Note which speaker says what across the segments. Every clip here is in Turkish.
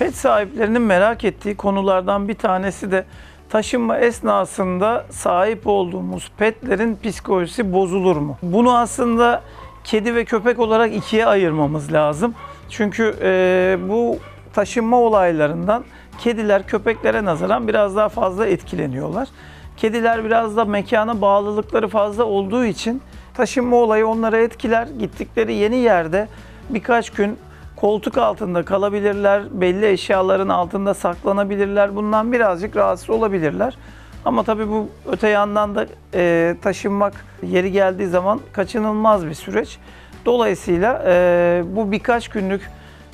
Speaker 1: Pet sahiplerinin merak ettiği konulardan bir tanesi de taşınma esnasında sahip olduğumuz petlerin psikolojisi bozulur mu? Bunu aslında kedi ve köpek olarak ikiye ayırmamız lazım. Çünkü e, bu taşınma olaylarından kediler köpeklere nazaran biraz daha fazla etkileniyorlar. Kediler biraz da mekana bağlılıkları fazla olduğu için taşınma olayı onları etkiler. Gittikleri yeni yerde birkaç gün koltuk altında kalabilirler, belli eşyaların altında saklanabilirler. Bundan birazcık rahatsız olabilirler. Ama tabii bu öte yandan da e, taşınmak yeri geldiği zaman kaçınılmaz bir süreç. Dolayısıyla e, bu birkaç günlük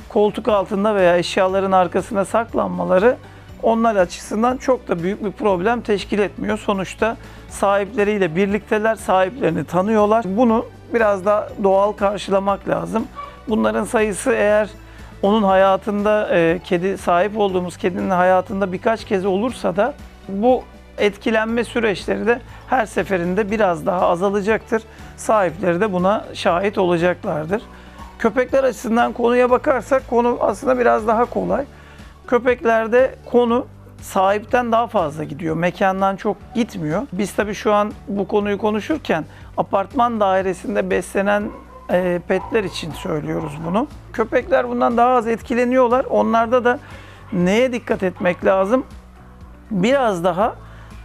Speaker 1: koltuk altında veya eşyaların arkasına saklanmaları onlar açısından çok da büyük bir problem teşkil etmiyor. Sonuçta sahipleriyle birlikteler, sahiplerini tanıyorlar. Bunu biraz da doğal karşılamak lazım. Bunların sayısı eğer onun hayatında e, kedi sahip olduğumuz kedinin hayatında birkaç kez olursa da bu etkilenme süreçleri de her seferinde biraz daha azalacaktır. Sahipleri de buna şahit olacaklardır. Köpekler açısından konuya bakarsak konu aslında biraz daha kolay. Köpeklerde konu sahipten daha fazla gidiyor. Mekandan çok gitmiyor. Biz tabii şu an bu konuyu konuşurken apartman dairesinde beslenen e, petler için söylüyoruz bunu. Köpekler bundan daha az etkileniyorlar. Onlarda da neye dikkat etmek lazım? Biraz daha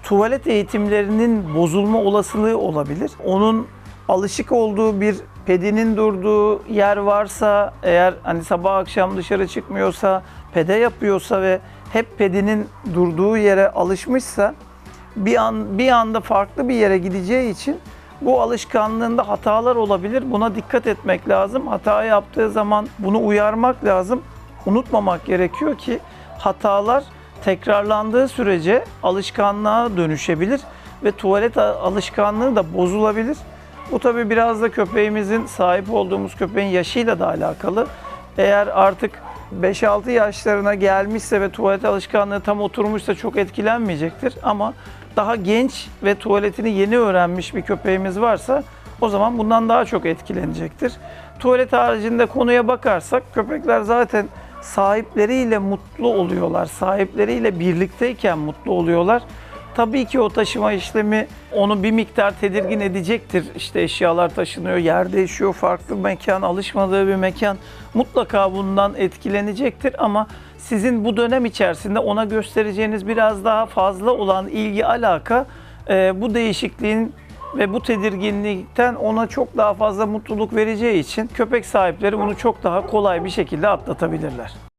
Speaker 1: tuvalet eğitimlerinin bozulma olasılığı olabilir. Onun alışık olduğu bir pedinin durduğu yer varsa, eğer hani sabah akşam dışarı çıkmıyorsa, pede yapıyorsa ve hep pedinin durduğu yere alışmışsa bir an bir anda farklı bir yere gideceği için bu alışkanlığında hatalar olabilir. Buna dikkat etmek lazım. Hata yaptığı zaman bunu uyarmak lazım. Unutmamak gerekiyor ki hatalar tekrarlandığı sürece alışkanlığa dönüşebilir ve tuvalet alışkanlığı da bozulabilir. Bu tabii biraz da köpeğimizin sahip olduğumuz köpeğin yaşıyla da alakalı. Eğer artık 5-6 yaşlarına gelmişse ve tuvalet alışkanlığı tam oturmuşsa çok etkilenmeyecektir. Ama daha genç ve tuvaletini yeni öğrenmiş bir köpeğimiz varsa o zaman bundan daha çok etkilenecektir. Tuvalet haricinde konuya bakarsak köpekler zaten sahipleriyle mutlu oluyorlar. Sahipleriyle birlikteyken mutlu oluyorlar. Tabii ki o taşıma işlemi onu bir miktar tedirgin edecektir. İşte eşyalar taşınıyor, yer değişiyor, farklı mekan, alışmadığı bir mekan mutlaka bundan etkilenecektir ama sizin bu dönem içerisinde ona göstereceğiniz biraz daha fazla olan ilgi alaka e, bu değişikliğin ve bu tedirginlikten ona çok daha fazla mutluluk vereceği için köpek sahipleri bunu çok daha kolay bir şekilde atlatabilirler.